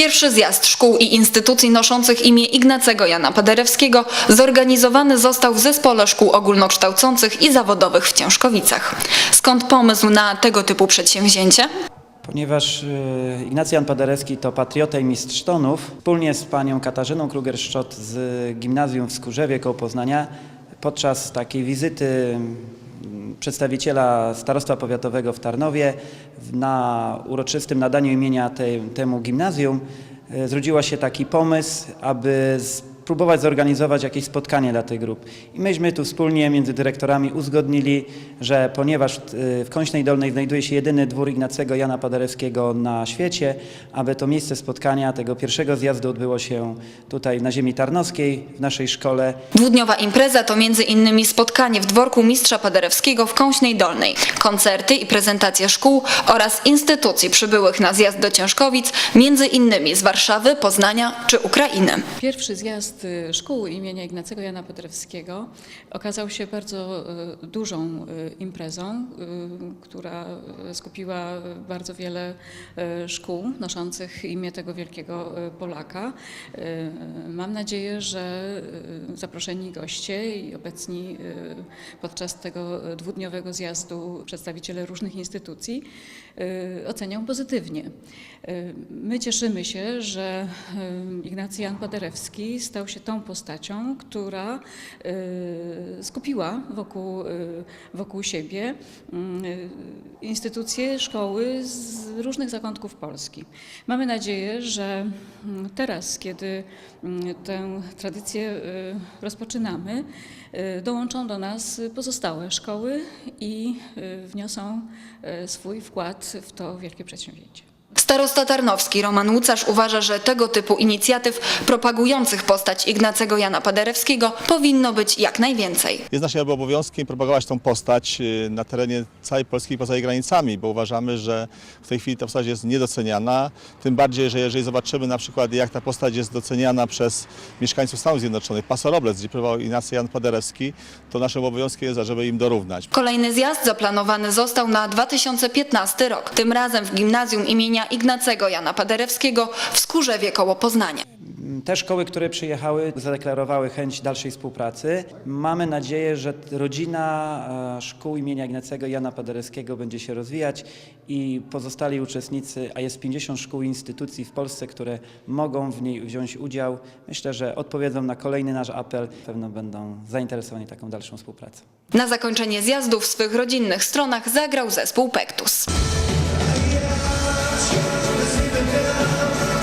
Pierwszy zjazd szkół i instytucji noszących imię Ignacego Jana Paderewskiego zorganizowany został w Zespole Szkół Ogólnokształcących i Zawodowych w Ciężkowicach. Skąd pomysł na tego typu przedsięwzięcie? Ponieważ y, Ignacy Jan Paderewski to patriota i mistrz tonów, wspólnie z panią Katarzyną Kruger-Szczot z gimnazjum w Skórzewie koło Poznania, podczas takiej wizyty przedstawiciela Starostwa Powiatowego w Tarnowie na uroczystym nadaniu imienia tej, temu gimnazjum y, zrodziła się taki pomysł, aby spróbować zorganizować jakieś spotkanie dla tych grup. I myśmy tu wspólnie między dyrektorami uzgodnili, że ponieważ y, w Kąśnej Dolnej znajduje się jedyny dwór Ignacego Jana Paderewskiego na świecie, aby to miejsce spotkania tego pierwszego zjazdu odbyło się tutaj na ziemi tarnowskiej w naszej szkole. Dwudniowa impreza to między innymi spotkanie w dworku mistrza Paderewskiego w Kąśnej Dolnej, koncerty i prezentacje szkół oraz instytucji przybyłych na zjazd do Ciężkowic, między innymi z Warszawy, Poznania czy Ukrainy. Pierwszy zjazd y, szkół imienia Ignacego Jana Paderewskiego okazał się bardzo y, dużą y, imprezą, która skupiła bardzo wiele szkół noszących imię tego wielkiego Polaka. Mam nadzieję, że zaproszeni goście i obecni podczas tego dwudniowego zjazdu przedstawiciele różnych instytucji ocenią pozytywnie. My cieszymy się, że Ignacy Jan Paderewski stał się tą postacią, która y, skupiła wokół, y, wokół siebie y, instytucje, szkoły z różnych zakątków Polski. Mamy nadzieję, że mm, teraz, kiedy mm, tę tradycję rozpoczynamy, dołączą do nas pozostałe szkoły i wniosą swój wkład w to wielkie przedsięwzięcie. Starosta Tarnowski Roman Łucarz uważa, że tego typu inicjatyw propagujących postać Ignacego Jana Paderewskiego powinno być jak najwięcej. Jest naszym obowiązkiem propagować tą postać y, na terenie całej Polski i poza jej granicami, bo uważamy, że w tej chwili ta postać jest niedoceniana. Tym bardziej, że jeżeli zobaczymy na przykład jak ta postać jest doceniana przez mieszkańców Stanów Zjednoczonych, Paso Robles, gdzie próbował Ignacy Jan Paderewski, to naszym obowiązkiem jest, żeby im dorównać. Kolejny zjazd zaplanowany został na 2015 rok, tym razem w gimnazjum imienia Ignacego Jana Paderewskiego w Skórzewie koło Poznania. Te szkoły, które przyjechały, zadeklarowały chęć dalszej współpracy. Mamy nadzieję, że rodzina e, szkół imienia Ignacego Jana Paderewskiego będzie się rozwijać i pozostali uczestnicy, a jest 50 szkół i instytucji w Polsce, które mogą w niej wziąć udział, myślę, że odpowiedzą na kolejny nasz apel, pewno będą zainteresowani taką dalszą współpracą. Na zakończenie zjazdu w swych rodzinnych stronach zagrał zespół Pektus. Let's even now.